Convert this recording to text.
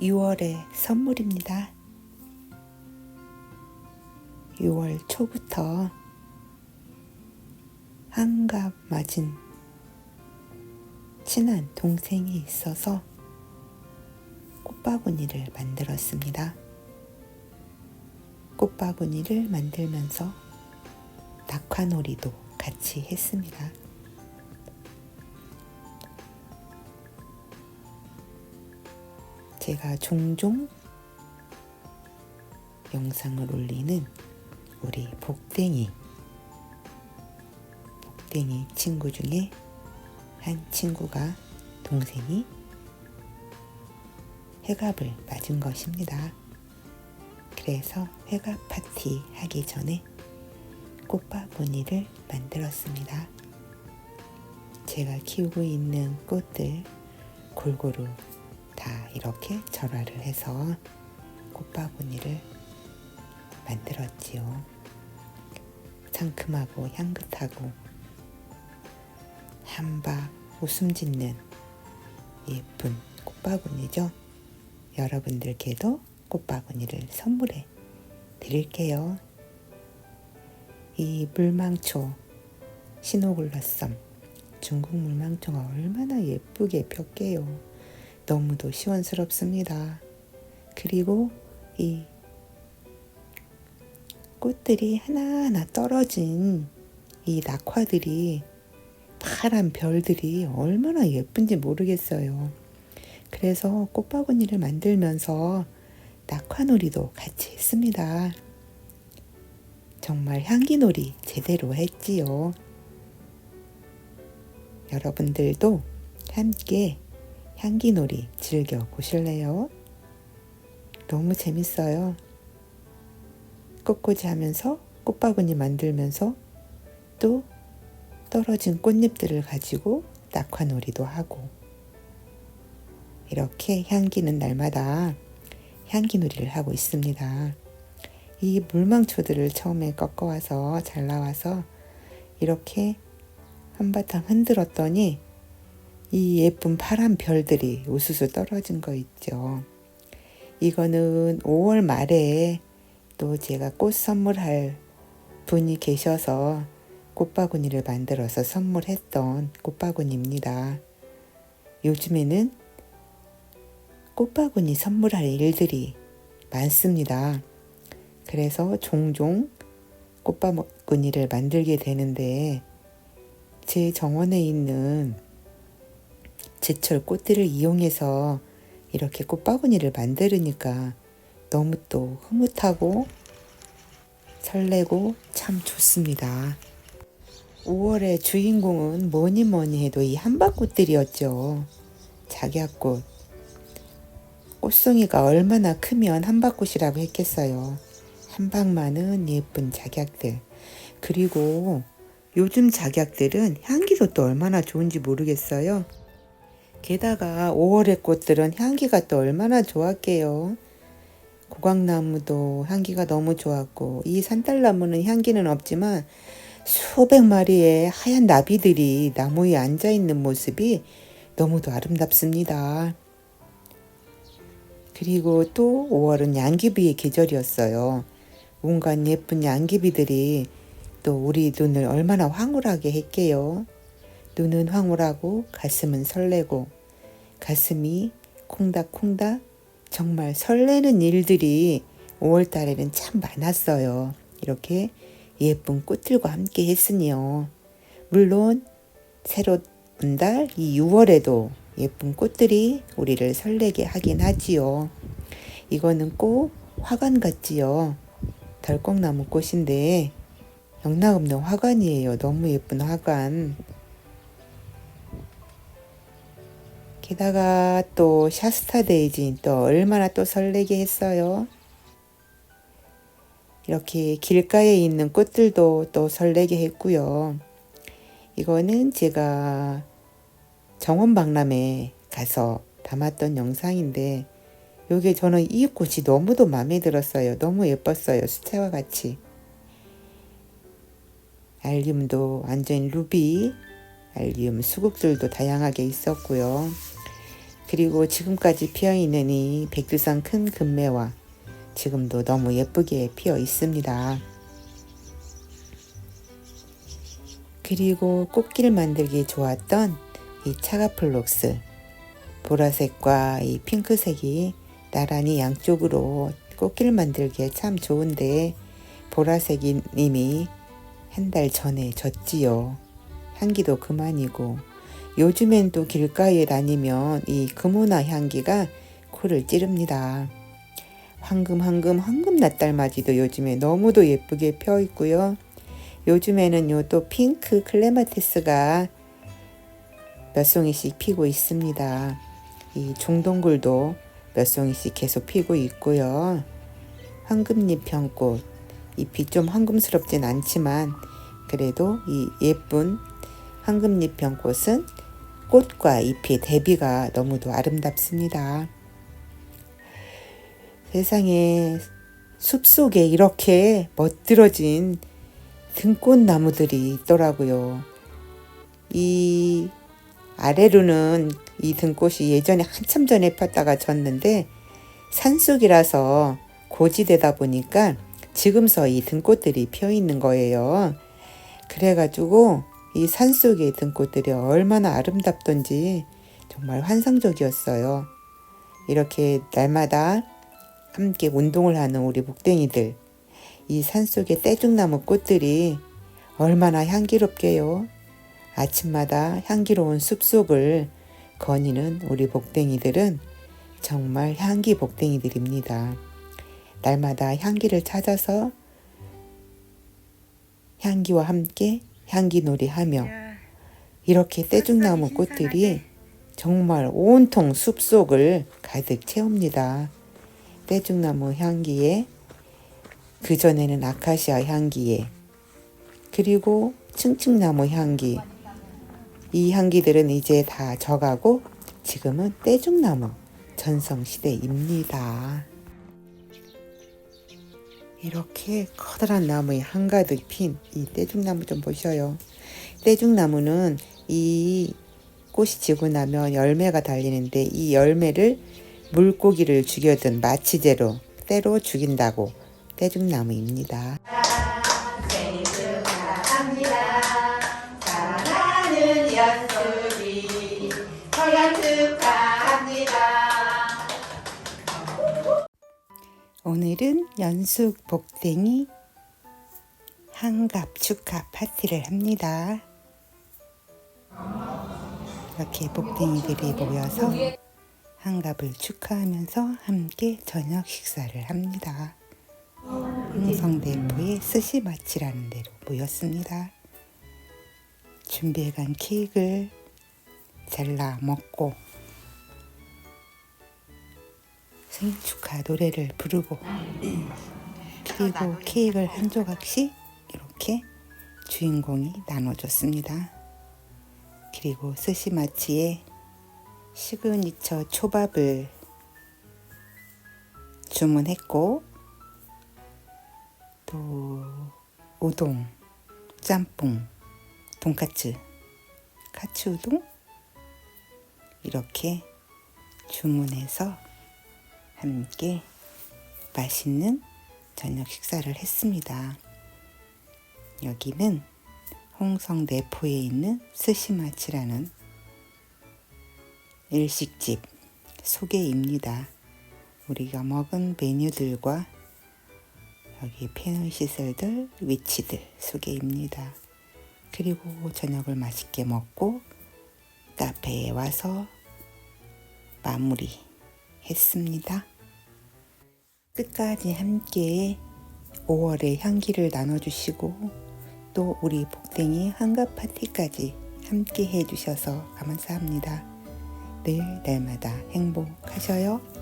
6월의 선물입니다. 6월 초부터 한갑 맞은 친한 동생이 있어서 꽃바구니를 만들었습니다. 꽃바구니를 만들면서 낙화놀이도 같이 했습니다. 제가 종종 영상을 올리는 우리 복댕이 복댕이 친구 중에 한 친구가 동생이 회갑을 맞은 것입니다. 그래서 회갑 파티 하기 전에 꽃바구니를 만들었습니다. 제가 키우고 있는 꽃들 골고루 다 이렇게 절화를 해서 꽃바구니를 만들었지요. 상큼하고 향긋하고 한박 웃음 짓는 예쁜 꽃바구니죠. 여러분들께도 꽃바구니를 선물해 드릴게요. 이 물망초 시노글라썸 중국 물망초가 얼마나 예쁘게 폈게요. 너무도 시원스럽습니다. 그리고 이 꽃들이 하나하나 떨어진 이 낙화들이 파란 별들이 얼마나 예쁜지 모르겠어요. 그래서 꽃바구니를 만들면서 낙화놀이도 같이 했습니다. 정말 향기놀이 제대로 했지요. 여러분들도 함께 향기놀이 즐겨 보실래요? 너무 재밌어요. 꽃꽂이 하면서 꽃바구니 만들면서 또 떨어진 꽃잎들을 가지고 낙화놀이도 하고 이렇게 향기는 날마다 향기놀이를 하고 있습니다. 이 물망초들을 처음에 꺾어와서 잘 나와서 이렇게 한바탕 흔들었더니 이 예쁜 파란 별들이 우수수 떨어진 거 있죠. 이거는 5월 말에 또 제가 꽃 선물할 분이 계셔서 꽃바구니를 만들어서 선물했던 꽃바구니입니다. 요즘에는 꽃바구니 선물할 일들이 많습니다. 그래서 종종 꽃바구니를 만들게 되는데 제 정원에 있는 제철 꽃들을 이용해서 이렇게 꽃바구니를 만들으니까 너무 또 흐뭇하고 설레고 참 좋습니다. 5월의 주인공은 뭐니 뭐니 해도 이 한박꽃들이었죠. 작약꽃. 꽃송이가 얼마나 크면 한박꽃이라고 했겠어요. 한박만은 예쁜 작약들. 그리고 요즘 작약들은 향기도 또 얼마나 좋은지 모르겠어요. 게다가 5월의 꽃들은 향기가 또 얼마나 좋았게요. 고강나무도 향기가 너무 좋았고 이 산딸나무는 향기는 없지만 수백 마리의 하얀 나비들이 나무에 앉아 있는 모습이 너무도 아름답습니다. 그리고 또 5월은 양귀비의 계절이었어요. 온갖 예쁜 양귀비들이 또 우리 눈을 얼마나 황홀하게 했게요. 눈은 황홀하고 가슴은 설레고 가슴이 콩닥콩닥 정말 설레는 일들이 5월 달에는 참 많았어요. 이렇게 예쁜 꽃들과 함께 했으니요. 물론 새로 온달 이 6월에도 예쁜 꽃들이 우리를 설레게 하긴 하지요. 이거는 꼭 화관 같지요. 덜컥나무 꽃인데 영락없는 화관이에요. 너무 예쁜 화관. 게다가 또 샤스타 데이지 또 얼마나 또 설레게 했어요. 이렇게 길가에 있는 꽃들도 또 설레게 했고요. 이거는 제가 정원 박람회 가서 담았던 영상인데 요게 저는 이 꽃이 너무도 마음에 들었어요. 너무 예뻤어요. 수채화 같이. 알륨도 완전 루비, 알륨 수국들도 다양하게 있었고요. 그리고 지금까지 피어 있는 이 백두산 큰 금매와 지금도 너무 예쁘게 피어 있습니다. 그리고 꽃길 만들기 좋았던 이 차가플록스 보라색과 이 핑크색이 나란히 양쪽으로 꽃길 만들기에 참 좋은데 보라색이 이미 한 달 전에 졌지요. 향기도 그만이고 요즘엔 또 길가에 다니면 이 금오나 향기가 코를 찌릅니다. 황금 황금 황금 낫달맞이도 요즘에 너무도 예쁘게 펴 있고요. 요즘에는 요 또 핑크 클레마티스가 몇 송이씩 피고 있습니다. 이 중동굴도 몇 송이씩 계속 피고 있고요. 황금잎 병꽃 잎이 좀 황금스럽진 않지만 그래도 이 예쁜 황금잎 병꽃은 꽃과 잎의 대비가 너무도 아름답습니다. 세상에 숲속에 이렇게 멋들어진 등꽃나무들이 있더라고요. 이 아래로는 이 등꽃이 예전에 한참 전에 폈다가 졌는데 산속이라서 고지되다 보니까 지금서 이 등꽃들이 피어 있는 거예요. 그래가지고 이 산속의 등꽃들이 얼마나 아름답던지 정말 환상적이었어요. 이렇게 날마다 함께 운동을 하는 우리 목댕이들, 이 산속의 떼죽나무 꽃들이 얼마나 향기롭게요. 아침마다 향기로운 숲속을 거니는 우리 복댕이들은 정말 향기 복댕이들입니다. 날마다 향기를 찾아서 향기와 함께 향기놀이 하며 이렇게 떼죽나무 꽃들이 정말 온통 숲속을 가득 채웁니다. 떼죽나무 향기에 그전에는 아카시아 향기에 그리고 층층나무 향기 이 향기들은 이제 다 져가고 지금은 떼죽나무 전성시대입니다. 이렇게 커다란 나무에 한가득 핀 이 떼죽나무 좀 보셔요. 떼죽나무는 이 꽃이 지고 나면 열매가 달리는데 이 열매를 물고기를 죽여든 마취제로 때로 죽인다고 떼죽나무입니다. 오늘은 연숙 복댕이 한갑 축하 파티를 합니다. 이렇게 복댕이들이 모여서 한갑을 축하하면서 함께 저녁 식사를 합니다. 흥성대포의 스시마치라는 데로 모였습니다. 준비해간 케이크를 잘라 먹고 생일 축하 노래를 부르고 그리고 케이크를 한 조각씩 이렇게 주인공이 나눠줬습니다. 그리고 스시마치에 시그니처 초밥을 주문했고 또 우동, 짬뽕, 돈까츠, 카츠 우동 이렇게 주문해서 함께 맛있는 저녁 식사를 했습니다. 여기는 홍성 내포에 있는 스시마치라는 일식집 소개입니다. 우리가 먹은 메뉴들과 여기 패널 시설들, 위치들 소개입니다. 그리고 저녁을 맛있게 먹고 카페에 와서 마무리 했습니다. 끝까지 함께 5월의 향기를 나눠주시고 또 우리 복댕이 한갑 파티까지 함께 해주셔서 감사합니다. 늘 날마다 행복하셔요.